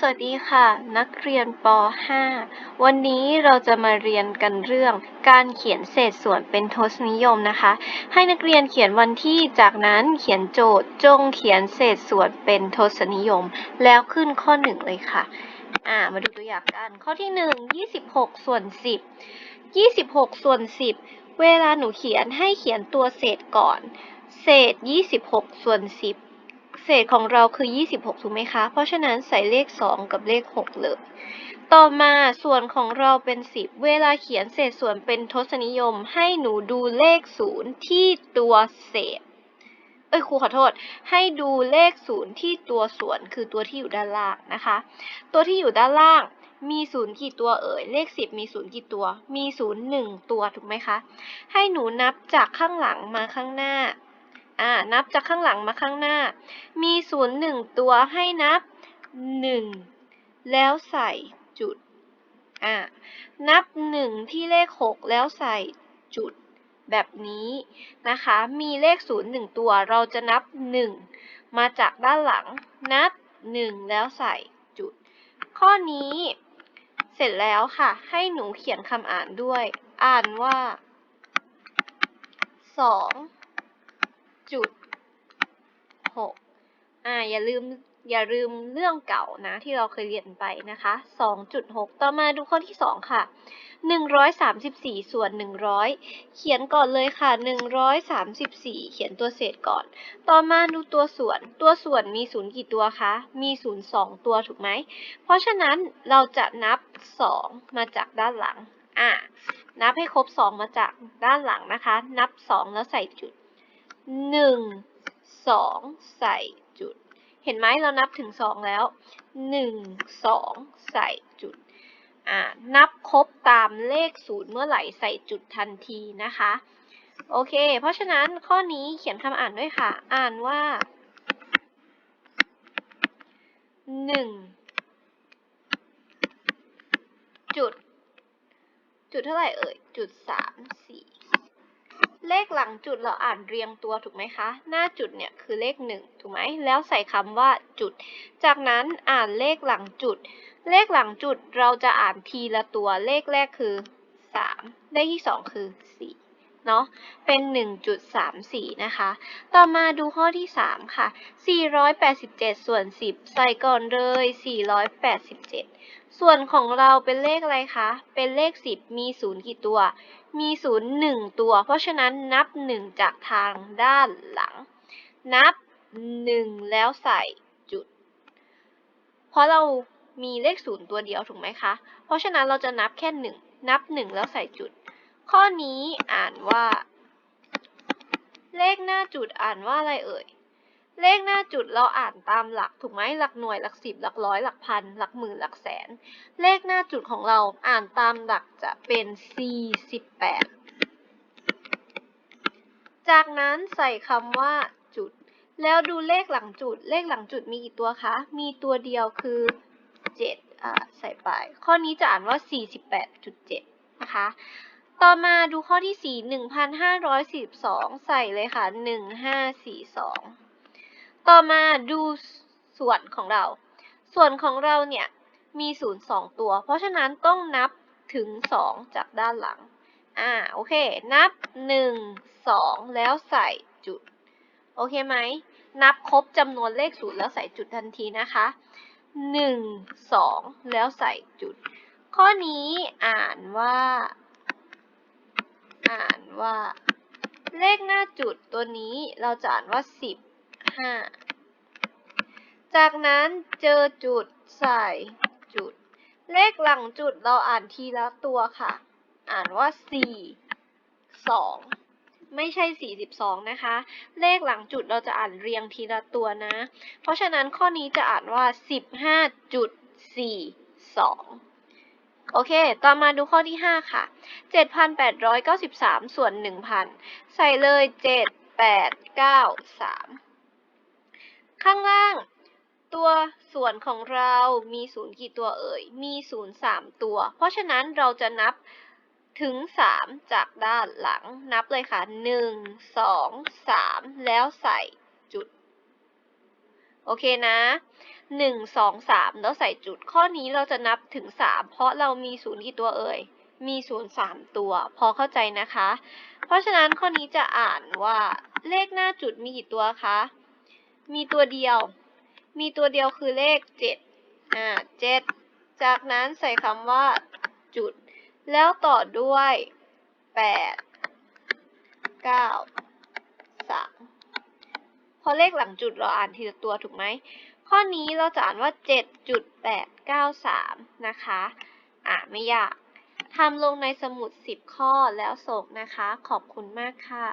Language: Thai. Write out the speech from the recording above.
สวัสดีค่ะ นักเรียนป .5 วันนี้เราจะมาเรียนกันเรื่อง การเขียนเศษส่วนเป็นทศนิยมนะคะ ให้นักเรียนเขียนวันที่จากนั้นเขียนโจทย์จงเขียนเศษส่วนเป็นทศนิยม แล้วขึ้นข้อ1เลยค่ะอ่ามาดูตัวอย่างกัน ข้อที่1 26ส่วน10 26ส่วน10เวลาหนูเขียนให้เขียนตัวเศษก่อน เศษ26ส่วน10 เศษของเราคือ 26 ถูกไหมคะ เพราะฉะนั้นใส่เลข 2 กับเลข 6 เลย ต่อมาส่วนของเราเป็น 10 เวลาเขียนเศษส่วนเป็นทศนิยม ให้หนูดูเลข 0 ที่ตัวเศษ เอ้ยครูขอโทษ ให้ดูเลข 0 ที่ตัวส่วนคือตัวที่อยู่ด้านล่างนะคะ ตัวที่อยู่ด้านล่างมีศูนย์กี่ตัวเอ่ย เลข 10 มีศูนย์กี่ตัว มีศูนย์หนึ่งตัวถูกไหมคะ ให้หนูนับจากข้างหลังมาข้างหน้า อ่านับจากข้างหลังมาข้างหน้า มีศูนย์หนึ่งตัวให้นับหนึ่งแล้วใส่จุดอ่านับหนึ่งที่เลขหกแล้วใส่จุดแบบนี้นะคะ มีเลขศูนย์หนึ่งตัว เราจะนับหนึ่งมาจากด้านหลัง นับหนึ่งแล้วใส่จุด ข้อนี้เสร็จแล้วค่ะ ให้หนูเขียนคำอ่านด้วย อ่านว่าสอง จุดหกอ่าอย่าลืมอย่าลืมเรื่องเก่านะที่เราเคยเรียนไปนะคะสองจุดหกต่อมาดูข้อที่สองค่ะหนึ่งร้อยสามสิบสี่ส่วนหนึ่งร้อยเขียนก่อนเลยค่ะหนึ่งร้อยสามสิบสี่เขียนตัวเศษก่อน ต่อมาดูตัวส่วน ตัวส่วนมีศูนย์กี่ตัวคะ มีศูนย์สองตัวถูกไหม เพราะฉะนั้นเราจะนับสองมาจากด้านหลัง อ่านับให้ครบสองมาจากด้านหลังนะคะ นับสองแล้วใส่จุด หนึ่งสองใส่จุด เห็นไหมเรานับถึงสองแล้วหนึ่งสองใส่จุดอ่านับครบตามเลขศูนย์เมื่อไหร่ใส่จุดทันทีนะคะ โอเค เพราะฉะนั้นข้อนี้เขียนคำอ่านด้วยค่ะ อ่านว่าหนึ่งจุด จุดเท่าไหร่เอ่ย จุดสามสี่ เลขหลังจุดเราอ่านเรียงตัวถูกไหมคะ หน้าจุดเนี่ยคือเลขหนึ่งถูกไหม แล้วใส่คำว่าจุด จากนั้นอ่านเลขหลังจุด เลขหลังจุดเราจะอ่านทีละตัว เลขแรกคือสามเลขที่สองคือสี่เนาะ เป็น 1.34 นะคะ ต่อมาดูข้อที่ 3 ค่ะ 487 ส่วน 10 ใส่ก่อนเลย 487 ส่วนของเราเป็นเลขอะไรคะ เป็นเลข 10 มี 0 กี่ตัว มี 0 1 ตัว เพราะฉะนั้นนับ 1 จากทางด้านหลัง นับ 1 แล้วใส่จุด เพราะเรามีเลข 0 ตัวเดียวถูกไหมคะ เพราะฉะนั้นเราจะนับแค่ 1 นับ 1 แล้วใส่จุด ข้อนี้อ่านว่า เลขหน้าจุดอ่านว่าอะไรเอ่ย เลขหน้าจุดเราอ่านตามหลักถูกไหมหลักหน่วยหลักสิบหลักร้อยหลักพันหลักหมื่นหลักแสน เลขหน้าจุดของเราอ่านตามหลักจะเป็น 48 จากนั้นใส่คำว่าจุด แล้วดูเลขหลังจุด เลขหลังจุดมีกี่ตัวคะ มีตัวเดียวคือ 7 อ่าใส่ไป ข้อนี้จะอ่านว่า 48.7 นะคะ ต่อมาดูข้อที่ 4 1,542 ใส่เลยค่ะ 1542 ต่อมาดูส่วนของเรา ส่วนของเราเนี่ยมี0 2ตัว เพราะฉะนั้นต้องนับถึง2จากด้านหลัง อ่า โอเค นับ1 2แล้วใส่จุด โอเคไหม นับครบจำนวนเลขศูนย์แล้วใส่จุดทันทีนะคะ1 2แล้วใส่จุด ข้อนี้อ่านว่า อ่านว่า เลขหน้าจุดตัวนี้เราจะอ่านว่า 5จากนั้นเจอจุดใส่จุด เลขหลังจุดเราอ่านทีละตัวค่ะ อ่านว่า4 2ไม่ใช่ 42 นะคะ เลขหลังจุดเราจะอ่านเรียงทีละตัวนะ เพราะฉะนั้นข้อนี้จะอ่านว่า 15.42 โอเค ต่อมาดูข้อที่ 5 ค่ะ 7,893 ส่วน 1,000 ใส่เลย 7 8 9 3 ข้างล่าง ตัวส่วนของเรามีศูนย์กี่ตัวเอ่ย มีศูนย์สามตัว เพราะฉะนั้นเราจะนับถึง 3 จากด้านหลังนับเลยค่ะ 1 2 3 แล้วใส่จุด โอเคนะหนึ่งสองสามแล้วใส่จุด ข้อนี้เราจะนับถึงสามเพราะเรามีศูนย์กี่ตัวเอ่ย มีศูนย์สามตัว พอเข้าใจนะคะ เพราะฉะนั้นข้อนี้จะอ่านว่าเลขหน้าจุดมีกี่ตัวคะ มีตัวเดียว มีตัวเดียวคือเลขเจ็ดอ่าเจ็ดจากนั้นใส่คำว่า จุด แล้วต่อด้วยแปดเก้าสามพอเลขหลังจุดเราอ่านทีละตัวถูกไหม ข้อนี้เราจะอ่านว่าเจ็ดจุดแปดเก้าสามนะคะ อ่าไม่ยากทำลงในสมุดสิบข้อแล้วส่งนะคะ ขอบคุณมากค่ะ